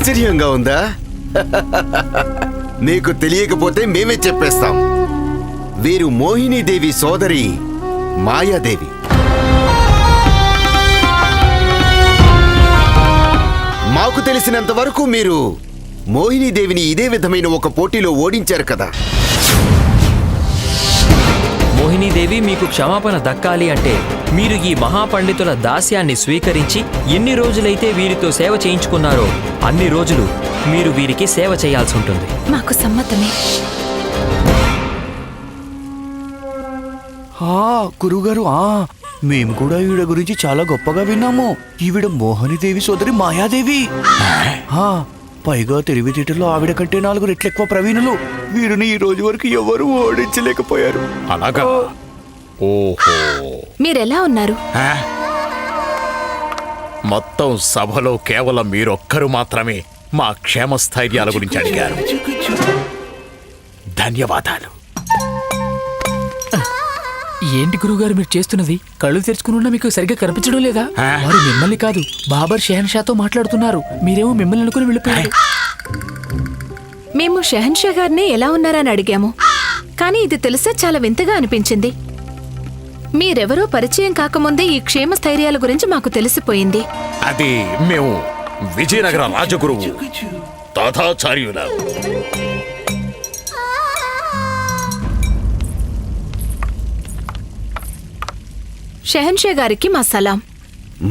ఆశ్చర్యంగా ఉందా? మీకు తెలియకపోతే మేమే చెప్పేస్తాం. వీరు మోహినీదేవి సోదరి మాయాదేవి. మాకు తెలిసినంత వరకు మీరు మోహినీదేవిని ఇదే విధమైన ఒక పోటీలో ఓడించారు కదా. మోహినీదేవి మీకు క్షమాపణ దక్కాలి అంటే మీరు ఈ మహాపండితుల దాస్యాన్ని స్వీకరించి ఎన్ని రోజులైతే వీరితో సేవ చేయించుకున్నారో అన్ని రోజులు మీరు వీరికి సేవ చేయాల్సి ఉంటుంది. మాకు సమ్మతమే. ఆ గురుగారు ఆ మేము కూడా ఈవిడ గురించి చాలా గొప్పగా విన్నాము. ఈవిడ మోహనిదేవి సోదరి మాయాదేవి. ఆ, పైగా తెలివితేటలో ఆవిడ కంటే నాలుగు రెట్లు ఎక్కువ ప్రవీణులు. వీరిని ఈ రోజు వరకు ఎవరు ఓడించలేకపోయారు. అలాగా? ఓహో. మీరెలా ఉన్నారు? ఆ? మొత్తం సభలో కేవలం మీరొక్కరు మాత్రమే మా క్షేమ స్థైర్యాల గురించి అడిగారు. ధన్యవాదాలు. ఏంటి గురుగారు మీరు చేస్తున్నది? కళ్ళు తెరుచుకుని ఉన్నా మీకు సరిగ్గా కనిపించడం లేదా? వారు మిమ్మల్ని కాదు బాబర్ షెహన్షాతో మాట్లాడుతున్నారు. మీరేమో మిమ్మల్ని అనుకుని వెళ్ళిపోయారు. మేము షెహన్షా గారిని ఎలా ఉన్నారని అడిగాము. కానీ ఇది తెలిసే చాలా వింతగా అనిపించింది. మీరెవరో పరిచయం కాకముందే ఈ క్షేమ స్థైర్యాల గురించి మాకు తెలిసిపోయింది. అది మేము విజయనగర రాజగురువు తాతాచార్యుల షెహన్షా గారికి మా సలాం.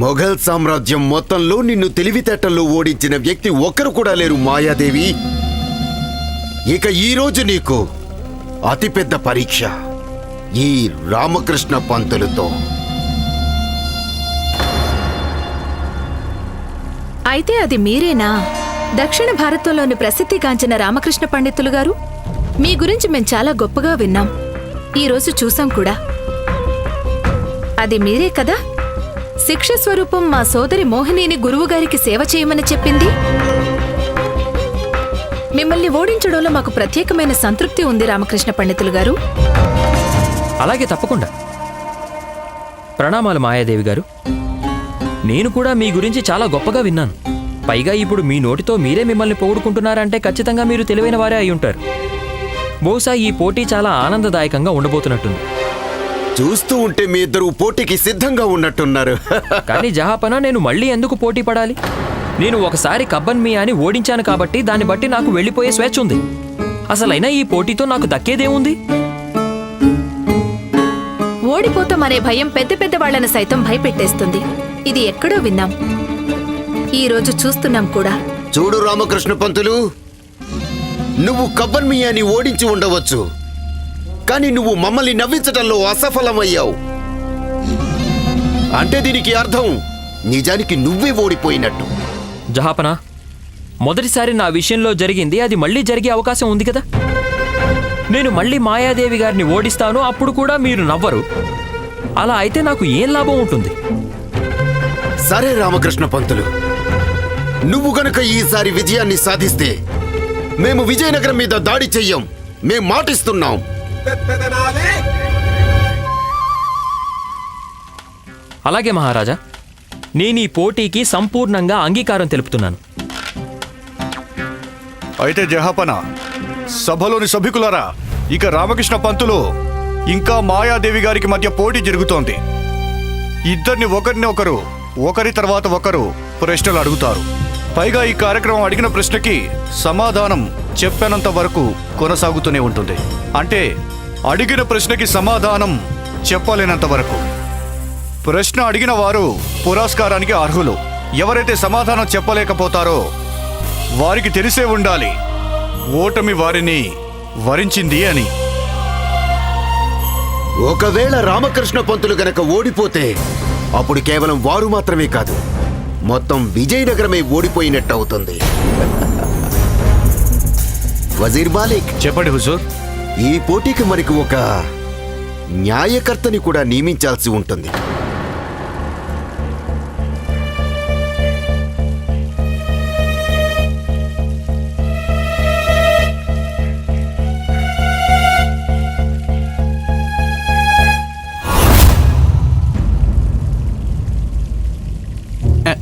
మొఘల్ సామ్రాజ్యం మొత్తంలో నిన్ను తెలివితేటల్లో ఓడించిన వ్యక్తి ఒక్కరు కూడా లేరు మాయాదేవి. ఇక ఈ రోజు నీకు అతిపెద్ద పరీక్ష ఈ రామకృష్ణ పంతులతో. అయితే అది మీరేనా? దక్షిణ భారతంలోని ప్రసిద్ధిగాంచిన రామకృష్ణ పండితులు గారు? మీ గురించి మేం చాలా గొప్పగా విన్నాం. ఈ రోజు చూసాం కూడా. అది మీరే కదా? శిక్ష స్వరూపం మా సోదరి మోహినిని గురువుగారికి సేవ చేయమని చెప్పింది? మిమ్మల్ని ఓడించడంలో మాకు ప్రత్యేకమైన సంతృప్తి ఉంది రామకృష్ణ పండితులు గారు. అలాగే తప్పకుండా. ప్రణామాలు మాయాదేవి గారు. నేను కూడా మీ గురించి చాలా గొప్పగా విన్నాను. పైగా ఇప్పుడు మీ నోటితో మీరే మిమ్మల్ని పొగుడుకుంటున్నారంటే ఖచ్చితంగా మీరు తెలివైన వారే అయి ఉంటారు. బహుశా ఈ పోటీ చాలా ఆనందదాయకంగా ఉండబోతున్నట్టుంది. చూస్తూ ఉంటే మీ ఇద్దరు పోటీకి సిద్ధంగా ఉన్నట్టున్నారు. కానీ జహాపన నేను మళ్ళీ ఎందుకు పోటీ పడాలి? నేను ఒకసారి కబ్బన్ మియాని ఓడించాను కాబట్టి దాన్ని బట్టి నాకు వెళ్ళిపోయే స్వేచ్ఛ ఉంది. అసలైనా ఈ పోటీతో నాకు దక్కేదేముంది ఓడిపోతామనే భయం పెద్ద పెద్ద వాళ్ళని సైతం భయపెట్టేస్తుంది. ఇది ఎక్కడో విన్నాం. ఈ రోజు చూస్తున్నాం కూడా. చూడు రామకృష్ణ పంతులు నువ్వు కబ్బన్మియాని ఓడించి ఉండవచ్చు. కానీ నువ్వు మమ్మల్ని నవ్వించటంలో అసఫలమయ్యావు. అంటే దీనికి అర్థం నిజానికి నువ్వే ఓడిపోయినట్టు. జహాపన మొదటిసారి నా విషయంలో జరిగింది అది మళ్ళీ జరిగే అవకాశం ఉంది కదా? నేను మళ్ళీ మాయాదేవి గారిని ఓడిస్తాను అప్పుడు కూడా మీరు నవ్వరు. అలా అయితే నాకు ఏం లాభం ఉంటుంది? సరే రామకృష్ణ పంతులు. నువ్వు గనుక ఈసారి విజయాన్ని సాధిస్తే మేము విజయనగరం మీద దాడి చెయ్యం. మేం మాటిస్తున్నాం. అలాగే మహారాజా నేను ఈ పోటీకి సంపూర్ణంగా అంగీకారం తెలుపుతున్నాను. అయితే జహాపన సభలోని సభికులారా ఇక రామకృష్ణ పంతులు ఇంకా మాయాదేవి గారికి మధ్య పోటీ జరుగుతోంది. ఇద్దరిని ఒకరిని ఒకరు ఒకరి తర్వాత ఒకరు ప్రశ్నలు అడుగుతారు. పైగా ఈ కార్యక్రమం అడిగిన ప్రశ్నకి సమాధానం చెప్పేనంత వరకు కొనసాగుతూనే ఉంటుంది. అంటే అడిగిన ప్రశ్నకి సమాధానం చెప్పలేనంత వరకు. ప్రశ్న అడిగిన వారు పురస్కారానికి అర్హులు. ఎవరైతే సమాధానం చెప్పలేకపోతారో వారికి తెలిసే ఉండాలి. ఓటమి వారిని వరించింది అని. ఒకవేళ రామకృష్ణ పంతులు గనక ఓడిపోతే అప్పుడు కేవలం వారు మాత్రమే కాదు మొత్తం విజయనగరమే ఓడిపోయినట్టు అవుతుంది. వజీర్ మాలిక్. చెప్పండి హుజూర్. ఈ పోటీకి మనకు ఒక న్యాయకర్తని కూడా నియమించాల్సి ఉంటుంది.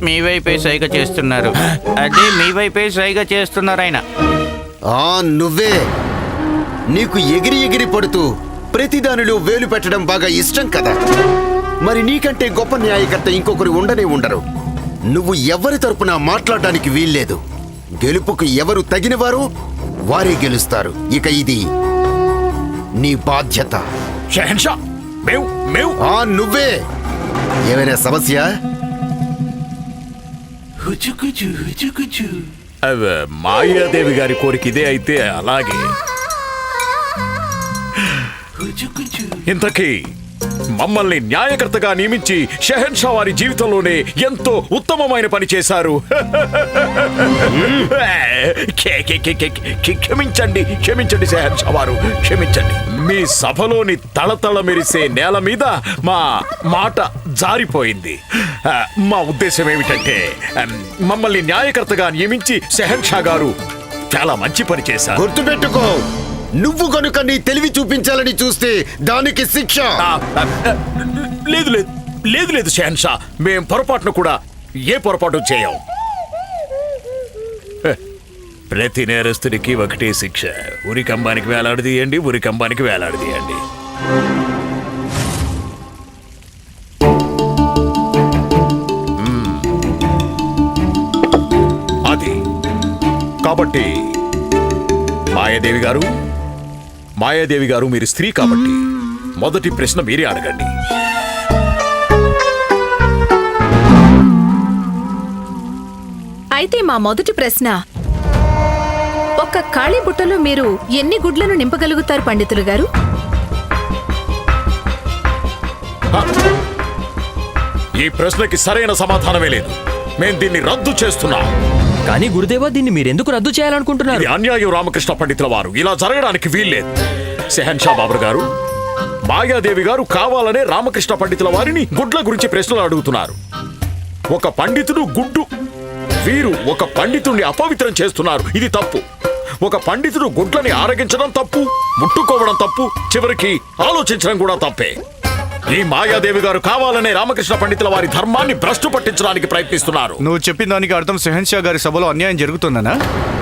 మీ వైపే సైగ చేస్తున్నారు. అదే మీ వైపే సైగ చేస్తున్నారు ఆయన. ఆ నువ్వే. నీకు ఎగిరి ఎగిరి పడుతూ ప్రతిదానిలో వేలు పెట్టడం బాగా ఇష్టం కదా. మరి నీకంటే గొప్ప న్యాయకర్త ఇంకొకరు ఉండనే ఉండరు. నువ్వు ఎవరి తరపున మాట్లాడడానికి వీల్లేదు. గెలుపుకు ఎవరు తగినవారు వారే గెలుస్తారు. ఇక ఇది నీ బాధ్యత. షెహన్షా మేము మేము ఆ నువ్వే. ఏమైనా సమస్య? అవ, మాయాదేవి గారి కోరిక ఇదే అయితే అలాగే. ఇంతకీ మమ్మల్ని న్యాయకర్తగా నియమించి షెహన్షా వారి జీవితంలోనే ఎంతో ఉత్తమమైన పని చేశారు. కే- కే- కే- కే- కే- క్షమించండి క్షమించండి షెహన్షా వారు క్షమించండి. మీ సభలోని తళతళ మెరిసే నేల మీద మా మాట జారిపోయింది. మా ఉద్దేశం ఏమిటంటే మమ్మల్ని న్యాయకర్తగా నియమించి షెహన్షా గారు చాలా మంచి పని చేశారు. గుర్తుపెట్టుకో నువ్వు కనుక నీ తెలివి చూపించాలని చూస్తే దానికి శిక్ష. లేదు లేదు లేదు లేదు షెహన్షా మేం పొరపాటును కూడా ఏ పొరపాటు చేయం. ప్రతి నేరస్తుడికి ఒకటే శిక్ష. ఉరి కంబానికి వేలాడదీయండి ఉరి కంబానికి వేలాడదీయండి అది. కాబట్టి మాయాదేవి గారు మాయాదేవి గారు మీరు స్త్రీ కాబట్టి మొదటి ప్రశ్న మీరే అడగండి. అయితే మా మొదటి ప్రశ్న ఒక ఖాళీ బుట్టలో మీరు ఎన్ని గుడ్లను నింపగలుగుతారు పండితులు గారు? ఈ ప్రశ్నకి సరైన సమాధానమే లేదు. మేం దీన్ని రద్దు చేస్తున్నాం. కానీ గురుదేవా దీన్ని మీరెందుకు రద్దు చేయాలనుకుంటున్నారు? ఇది అన్యాయం రామకృష్ణ పండితుల వారు. ఇలా జరగడానికి వీల్లేదు. సెహన్షా బాబర్ గారు మాయాదేవి గారు కావాలనే రామకృష్ణ పండితుల వారిని గుడ్ల గురించి ప్రశ్నలు అడుగుతున్నారు. ఒక పండితుడు గుడ్డు వీరు ఒక పండితుడిని అపవిత్రం చేస్తున్నారు. ఇది తప్పు. ఒక పండితుడు గుడ్లని ఆరగించడం తప్పు ముట్టుకోవడం తప్పు చివరికి ఆలోచించడం కూడా తప్పే. ఈ మాయాదేవి గారు కావాలనే రామకృష్ణ పండితుల వారి ధర్మాన్ని భ్రష్టు పట్టించడానికి ప్రయత్నిస్తున్నారు. నువ్వు చెప్పిన దానికి అర్థం సెహన్షా గారి సభలో అన్యాయం జరుగుతుందనా?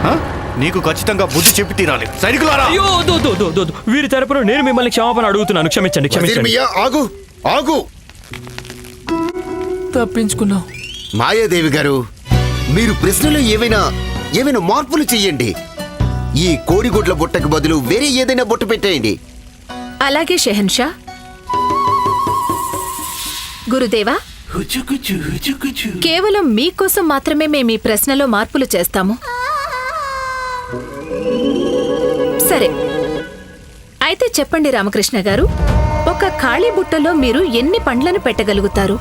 ఆ? నీకు ఖచ్చితంగా బుద్ధి చెప్పి తీరాలి. సైనికులారా! అయ్యో వద్దు, వద్దు, వద్దు, వద్దు, వద్దు. వీరి తరపున నేను మిమ్మల్ని క్షమాపణ అడుగుతున్నాను. క్షమించండి వజీర్ క్షమించండి. మియా ఆగు ఆగు. తప్పించుకున్నాం మాయాదేవి గారు మీరు ప్రశ్నలో ఏమైనా ఏమైనా మార్పులు చెయ్యండి. ఈ కోడిగుడ్ల బుట్టకు బదులు వేరే ఏదైనా బుట్ట పెట్టేయండి. అలాగే షెహన్షా. గురుదేవా కేవలం మీకోసం మాత్రమే మేము ఈ ప్రశ్నలో మార్పులు చేస్తాము. సరే అయితే చెప్పండి రామకృష్ణ గారు ఒక ఖాళీ బుట్టలో మీరు ఎన్ని పండ్లను పెట్టగలుగుతారు?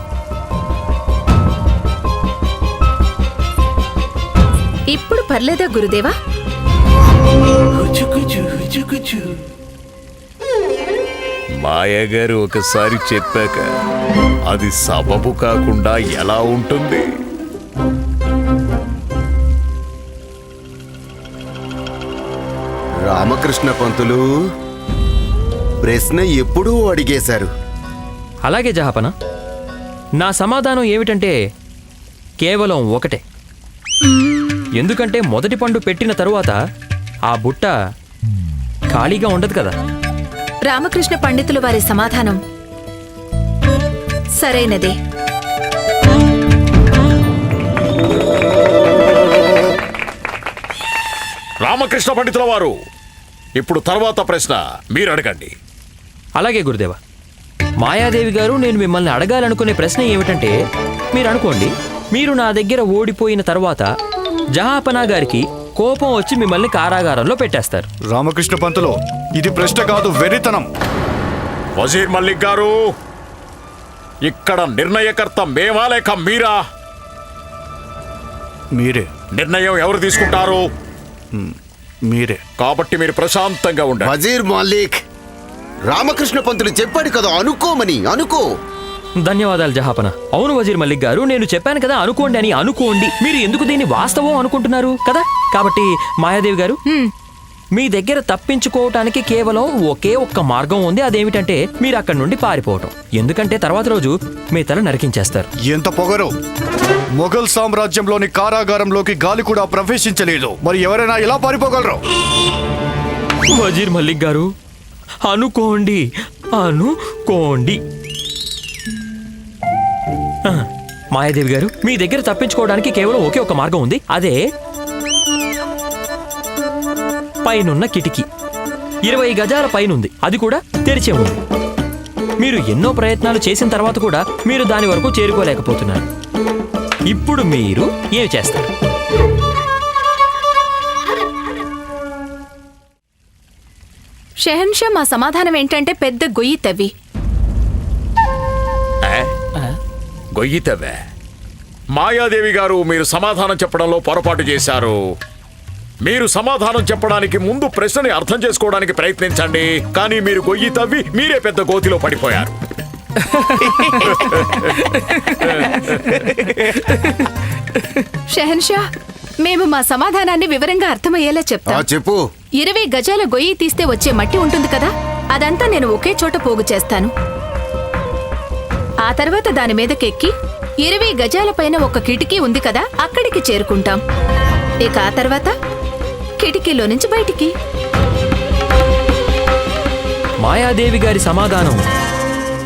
ఇప్పుడు పర్లేదా గురుదేవా? మాయగారు ఒకసారి చెప్పాక అది సబబు కాకుండా ఎలా ఉంటుంది? రామకృష్ణ పంతులు ప్రశ్న ఎప్పుడూ అడిగేశారు. అలాగే జహాపన నా సమాధానం ఏమిటంటే కేవలం ఒకటే. ఎందుకంటే మొదటి పండు పెట్టిన తరువాత ఆ బుట్ట ఖాళీగా ఉండదు కదా. రామకృష్ణ పండితులు వారి సమాధానం. సరైనదే. రామకృష్ణ పండితుల వారు ఇప్పుడు తర్వాత ప్రశ్న మీరు అడగండి. అలాగే గురుదేవ. మాయాదేవి గారు నేను మిమ్మల్ని అడగాలనుకునే ప్రశ్న ఏమిటంటే మీరు అనుకోండి మీరు నా దగ్గర ఓడిపోయిన తర్వాత జహాపనా గారికి కోపం వచ్చి మిమ్మల్ని కారాగారంలో పెట్టేస్తారు. రామకృష్ణ పంతులు ఇది ప్రశ్న కాదు వెరితనం వజీర్ మల్లిక్ గారు ఇక్కడ నిర్ణయకర్త మేమా లేక మీరా? మీరే. నిర్ణయం ఎవరు తీసుకుంటారు? మీరే. కాబట్టి మీరు ప్రశాంతంగా ఉండండి. వజీర్ మాలిక్ రామకృష్ణ పంతులు చెప్పాడు కదా అనుకోమని అనుకో. ధన్యవాదాలు జహాపన. అవును వజీర్ మల్లిక్ గారు నేను చెప్పాను కదా అనుకోండి అని అనుకోండి. మీరు ఎందుకు దీన్ని వాస్తవం అనుకుంటున్నారు కదా? కాబట్టి మాయాదేవి గారు. మీ దగ్గర తప్పించుకోవటానికి కేవలం ఒకే ఒక్క మార్గం ఉంది. అదేమిటంటే మీరు అక్కడి నుండి పారిపోవటం. ఎందుకంటే తర్వాత రోజు మీ తల నరికించేస్తారు. ఎంత పొగరు! మొఘల్ సామ్రాజ్యంలోని కారాగారంలోకి గాలి కూడా ప్రవేశించలేదు. మరి ఎవరైనా ఇలా పారిపోగలరు? వజీర్ మల్లిక్ గారు అనుకోండి అనుకోండి. మాయాదేవి గారు మీ దగ్గర తప్పించుకోవడానికి కేవలం ఒకే ఒక మార్గం ఉంది. అదే పైనున్న కిటికీ. ఇరవై గజాల పైనుంది. అది కూడా తెరిచే ఉంది మీరు ఎన్నో ప్రయత్నాలు చేసిన తర్వాత కూడా మీరు దాని వరకు చేరుకోలేకపోతున్నారు. ఇప్పుడు మీరు ఏమి చేస్తారు? షెహన్షా మా సమాధానం ఏంటంటే పెద్ద గొయ్యి తవ్వి? గొయ్యితవే. మాయాదేవి గారు మీరు సమాధానం చెప్పడంలో పొరపాటు చేశారు. మీరు సమాధానం చెప్పడానికి ముందు ప్రశ్నని అర్థం చేసుకోవడానికి ప్రయత్నించండి. కానీ మీరు గొయ్యి తవ్వి మీరే పెద్ద గోతిలో పడిపోయారు. షెహన్షా మేము మా సమాధానాన్ని వివరంగా అర్థమయ్యేలా ఆ చెప్తాం చెప్పు. ఇరవై గజాల గొయ్యి తీస్తే వచ్చే మట్టి ఉంటుంది కదా? అదంతా నేను ఒకే చోట పోగు చేస్తాను. ఆ తర్వాత దాని మీదకెక్కి ఇరవై గజాల పైన ఒక కిటికీ ఉంది కదా అక్కడికి చేరుకుంటాం. ఇక ఆ తర్వాత కిటికీలో నుంచి బయటికి. మాయాదేవి గారి సమాధానం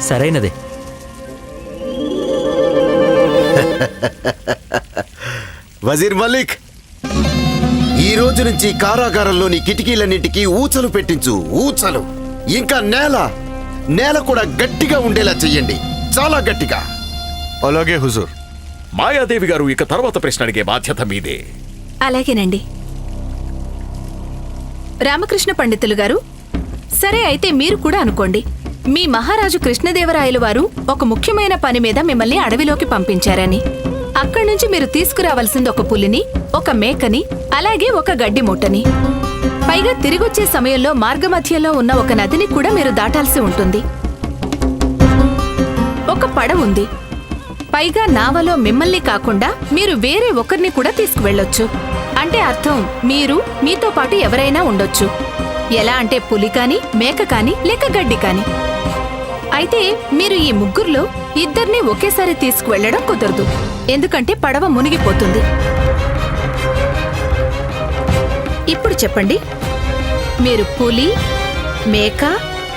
సరైనదే. వజీర్ మలిక్ ఈ రోజు నుంచి కారాగారంలోని కిటికీలన్నింటికి ఊచలు పెట్టించు ఊచలు. ఇంకా నేల నేల కూడా గట్టిగా ఉండేలా చెయ్యండి. చాలా గట్టిగా. అలాగే హుజూర్. మాయాదేవి గారు ఇక తర్వాత ప్రశ్న అడిగే బాధ్యత మీదే. అలాగేనండి. రామకృష్ణ పండితులు గారు సరే అయితే మీరు కూడా అనుకోండి. మీ మహారాజు కృష్ణదేవరాయలు వారు ఒక ముఖ్యమైన పని మీద మిమ్మల్ని అడవిలోకి పంపించారని. అక్కడి నుంచి మీరు తీసుకురావాల్సింది ఒక పులిని ఒక మేకని అలాగే ఒక గడ్డి మూటని. పైగా తిరిగొచ్చే సమయంలో మార్గమధ్యంలో ఉన్న ఒక నదిని కూడా మీరు దాటాల్సి ఉంటుంది. ఒక పడవ ఉంది. పైగా నావలో మిమ్మల్ని కాకుండా మీరు వేరే ఒకరిని కూడా తీసుకువెళ్ళొచ్చు. అంటే అర్థం మీరు మీతో పాటు ఎవరైనా ఉండొచ్చు. ఎలా అంటే పులి కాని మేక కాని లేక గడ్డి కాని. అయితే మీరు ఈ ముగ్గురులో ఇద్దరిని ఒకేసారి తీసుకువెళ్ళడం కుదరదు. ఎందుకంటే పడవ మునిగిపోతుంది. ఇప్పుడు చెప్పండి. మీరు పులి మేక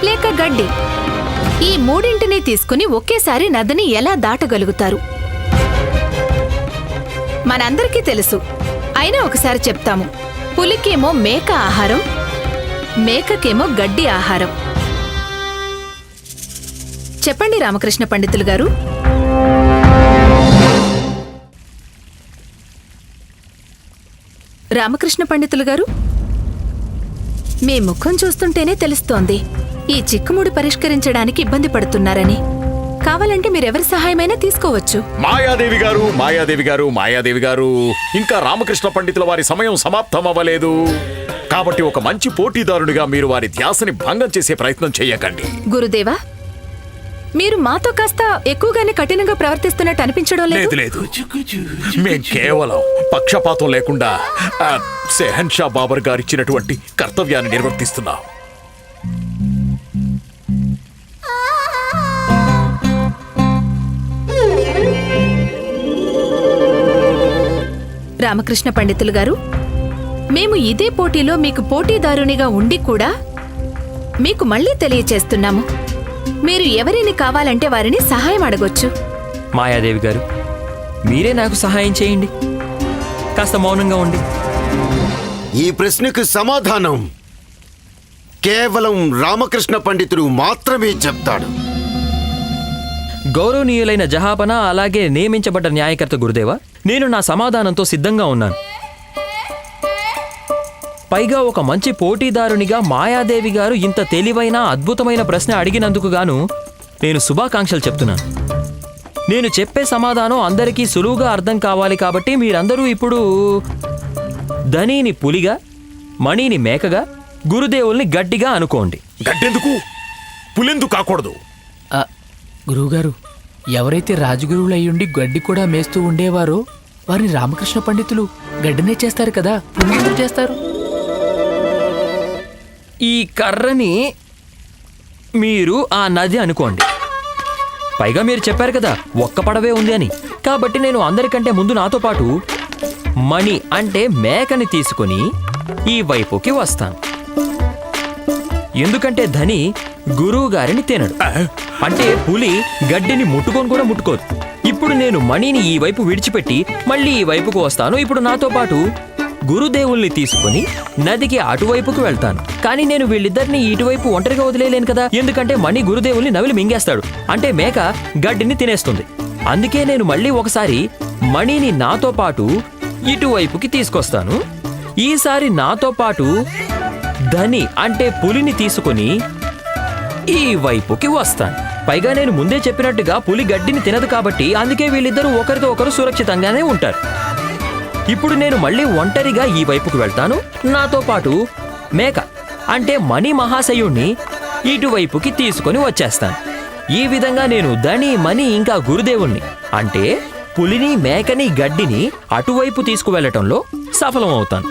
లేక గడ్డి. ఈ మూడింటిని తీసుకుని ఒకేసారి నదిని ఎలా దాటగలుగుతారు? మనందరికీ తెలుసు. అయినా ఒకసారి చెప్తాము. పులికేమో మేక ఆహారం మేకకేమో గడ్డి ఆహారం. చెప్పండి రామకృష్ణ పండితులు గారు. రామకృష్ణ పండితులు గారు మీ ముఖం చూస్తుంటేనే తెలుస్తోంది. ఈ చిక్కుముడి పరిష్కరించడానికి ఇబ్బంది పడుతున్నారని. కావాలంటే మీరెవరి సహాయమైనా తీసుకోవచ్చు. మాయాదేవి గారు మాయాదేవి గారు మాయాదేవి గారు ఇంకా రామకృష్ణ పండితుల వారి సమయం సమాప్తం అవ్వలేదు కాబట్టి ఒక మంచి పోటీదారునిగా మీరు వారి ధ్యాసని భంగం చేసే ప్రయత్నం చేయకండి గురుదేవా మీరు మాతో కాస్త ఎక్కువగానే కఠినంగా ప్రవర్తిస్తున్నట్టు అనిపించడం లేదు? లేదు లేదు. మేం కేవలం పక్షపాతం లేకుండా ఆ, సెహన్ షా బాబర్ గారు ఇచ్చినటువంటి కర్తవ్యాన్ని నిర్వర్తిస్తున్నాం. రామకృష్ణ పండితులు గారు మేము ఇదే పోటీలో మీకు పోటీదారునిగా ఉండి కూడా మీకు మళ్ళీ తెలియచేస్తున్నాము. మీరు ఎవరిని కావాలంటే వారిని సహాయం అడగొచ్చు. మాయాదేవి గారు మీరే నాకు సహాయం చేయండి. కాస్త మౌనంగా ఉండి. ఈ ప్రశ్నకు సమాధానం కేవలం రామకృష్ణ పండితుడు మాత్రమే చెప్తాడు. గౌరవనీయులైన జహాపన అలాగే నియమించబడ్డ న్యాయకర్త గురుదేవా నేను నా సమాధానంతో సిద్ధంగా ఉన్నాను. పైగా ఒక మంచి పోటీదారునిగా మాయాదేవి గారు ఇంత తెలివైన అద్భుతమైన ప్రశ్న అడిగినందుకు గాను నేను శుభాకాంక్షలు చెప్తున్నాను. నేను చెప్పే సమాధానం అందరికీ సులువుగా అర్థం కావాలి కాబట్టి మీరందరూ ఇప్పుడు ధనీని పులిగా మణిని మేకగా గురుదేవుల్ని గట్టిగా అనుకోండి. గడ్డెందుకు? పులెందుకు కాకూడదు. గురువుగారు ఎవరైతే రాజగురువులు అయ్యుండి గడ్డి కూడా మేస్తూ ఉండేవారో వారిని రామకృష్ణ పండితులు గడ్డినే చేస్తారు కదా పుణ్యం చేస్తారు. ఈ కర్రని మీరు ఆ నది అనుకోండి. పైగా మీరు చెప్పారు కదా ఒక్క పడవే ఉంది అని. కాబట్టి నేను అందరికంటే ముందు నాతో పాటు మణి అంటే మేకని తీసుకొని ఈ వైపుకి వస్తాను. ఎందుకంటే ధని గురువు గారిని తినడు. అంటే పులి గడ్డిని ముట్టుకొని కూడా ముట్టుకోదు. ఇప్పుడు నేను మణిని ఈ వైపు విడిచిపెట్టి మళ్ళీ ఈ వైపుకు వస్తాను. ఇప్పుడు నాతో పాటు గురుదేవుల్ని తీసుకొని నదికి అటువైపుకు వెళ్తాను. కానీ నేను వీళ్ళిద్దరిని ఇటువైపు ఒంటరిగా వదిలేలేను కదా. ఎందుకంటే మణి గురుదేవుల్ని నవిలి మింగేస్తాడు. అంటే మేక గడ్డిని తినేస్తుంది. అందుకే నేను మళ్ళీ ఒకసారి మణిని నాతో పాటు ఇటువైపుకి తీసుకొస్తాను. ఈసారి నాతో పాటు ధని అంటే పులిని తీసుకొని ఈ వైపుకి వస్తాను. పైగా నేను ముందే చెప్పినట్టుగా పులి గడ్డిని తినదు కాబట్టి అందుకే వీళ్ళిద్దరూ ఒకరితో ఒకరు సురక్షితంగానే ఉంటారు. ఇప్పుడు నేను మళ్ళీ ఒంటరిగా ఈ వైపుకు వెళ్తాను. నాతో పాటు మేక అంటే మణి మహాశయుణ్ణి ఇటువైపుకి తీసుకొని వచ్చేస్తాను. ఈ విధంగా నేను ధని మణి ఇంకా గురుదేవుణ్ణి అంటే పులిని మేకని గడ్డిని అటువైపు తీసుకువెళ్ళటంలో సఫలం అవుతాను